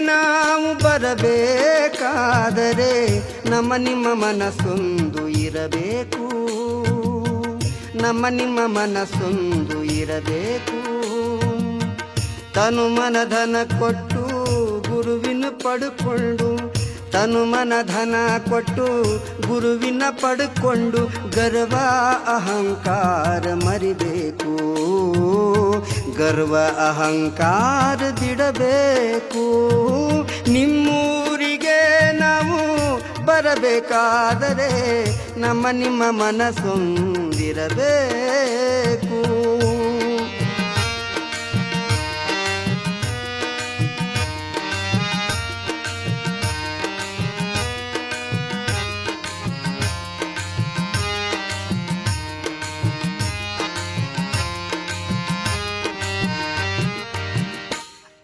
ನಾವು ಬರಬೇಕಾದರೆ ನಮ್ಮ ನಿಮ್ಮ ಮನಸ್ಸೊಂದು ಇರಬೇಕು. ನಮ್ಮ ನಿಮ್ಮ ಮನಸ್ಸೊಂದು ಇರಬೇಕು. ತನು ಮನಧನ ಕೊಟ್ಟು ಗುರುವಿನ ಪಡ್ಕೊಂಡು, ತನು ಮನಧನ ಕೊಟ್ಟು ಗುರುವಿನ ಪಡ್ಕೊಂಡು, ಗರ್ವ ಅಹಂಕಾರ ಮರಿಬೇಕು. ಗರ್ವ ಅಹಂಕಾರ ಬಿಡಬೇಕು ನಿಮ್ಮೂರಿಗೆ ನಾವು ಬರಬೇಕಾದರೆ ನಮ್ಮ ನಿಮ್ಮ ಮನಸ್ಸೊಂದಿರಬೇಕು.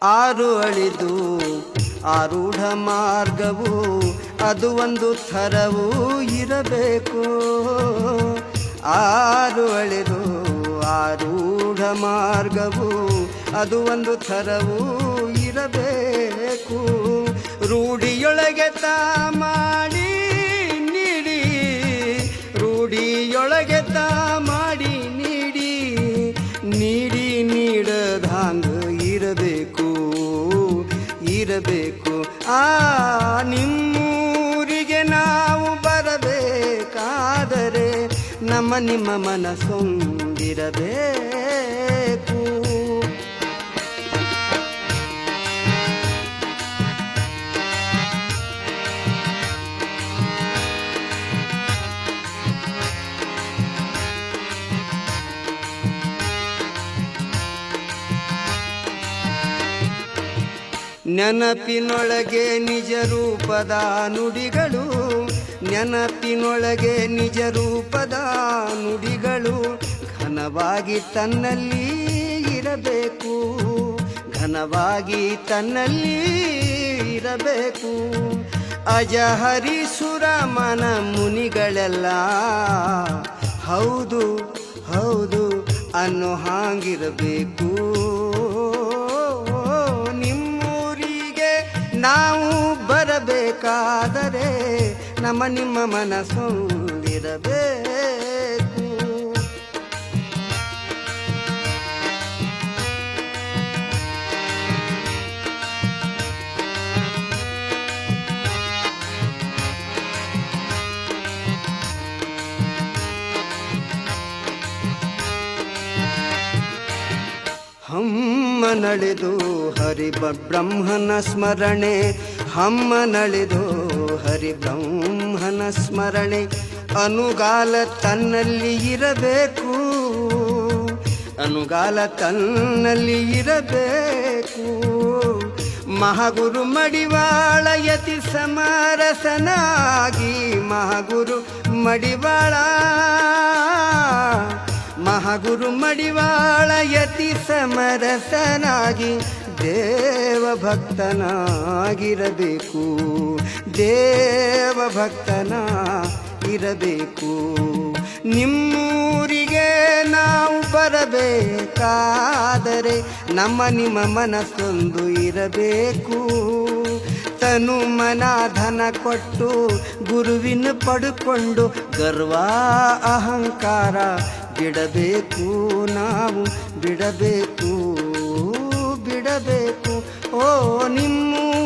ಆರು ಅಳಿದು, ಆರೂಢ ಮಾರ್ಗವು ಅದು ಒಂದು ಥರವೂ ಇರಬೇಕು. ಆರು ಅಳಿದು, ಆರೂಢ ಮಾರ್ಗವು ಅದು ಒಂದು ಥರವೂ ಇರಬೇಕು. ರೂಢಿಯೊಳಗೆ ತ ಮಾಡಿ ನೀಡಿ, ರೂಢಿಯೊಳಗೆ ತಾ ಇರಬೇಕು ಆ ನಿಮ್ಮೂರಿಗೆ ನಾವು ಬರಬೇಕಾದರೆ ನಮ್ಮ ನಿಮ್ಮ ಮನಸ್ಸೊಂದಿರಬೇಕು. ನೆನಪಿನೊಳಗೆ ನಿಜ ರೂಪದ ನುಡಿಗಳು, ನೆನಪಿನೊಳಗೆ ನಿಜ ರೂಪದ ನುಡಿಗಳು ಘನವಾಗಿ ತನ್ನಲ್ಲಿ ಇರಬೇಕು, ಘನವಾಗಿ ತನ್ನಲ್ಲಿ ಇರಬೇಕು. ಅಜಹರಿಸುರ ಮನ ಮುನಿಗಳೆಲ್ಲ, ಹೌದು ಹೌದು, ಅನ್ನೋ ಹಾಗಿರಬೇಕು. ಬರಬೇಕಾದರೆ ನಮ್ಮ ನಿಮ್ಮ ಮನಸ್ಸೊಂದಿರಬೇಕು ಹಮ್ಮನಳಿದು ನಡೆದು ಹರಿಬ ಬ್ರಹ್ಮನ ಸ್ಮರಣೆ ಹಮ್ಮನಳಿದು ಹರಿ ಬ್ರಹ್ಮನ ಸ್ಮರಣೆ, ಅನುಗಾಲ ತನ್ನಲ್ಲಿ ಇರಬೇಕು. ಅನುಗಾಲ ತನ್ನಲ್ಲಿ ಇರಬೇಕು. ಮಹಾಗುರು ಮಡಿವಾಳ ಯತಿ ಸಮರಸನಾಗಿ, ಮಹಾಗುರು ಮಡಿವಾಳ ಮಹಾಗುರು ಮಡಿವಾಳ ಯತಿ ಸಮರಸನಾಗಿ ದೇವ ಭಕ್ತನಾಗಿರಬೇಕು ದೇವ ಭಕ್ತನ ಇರಬೇಕು. ನಿಮ್ಮೂರಿಗೆ ನಾವು ಬರಬೇಕಾದರೆ ನಮ್ಮ ನಿಮ್ಮ ಮನಸ್ಸೊಂದು ಇರಬೇಕು. ತನು ಮನ ಧನ ಕೊಟ್ಟು ಗುರುವಿನ ಪಡ್ಕೊಂಡು ಗರ್ವ, ಅಹಂಕಾರ ಬಿಡಬೇಕು. ನಾವು ಬಿಡಬೇಕು. ಬಿಡಬೇಕು ಓ ನಿಮ್ಮೂರಿಗೆ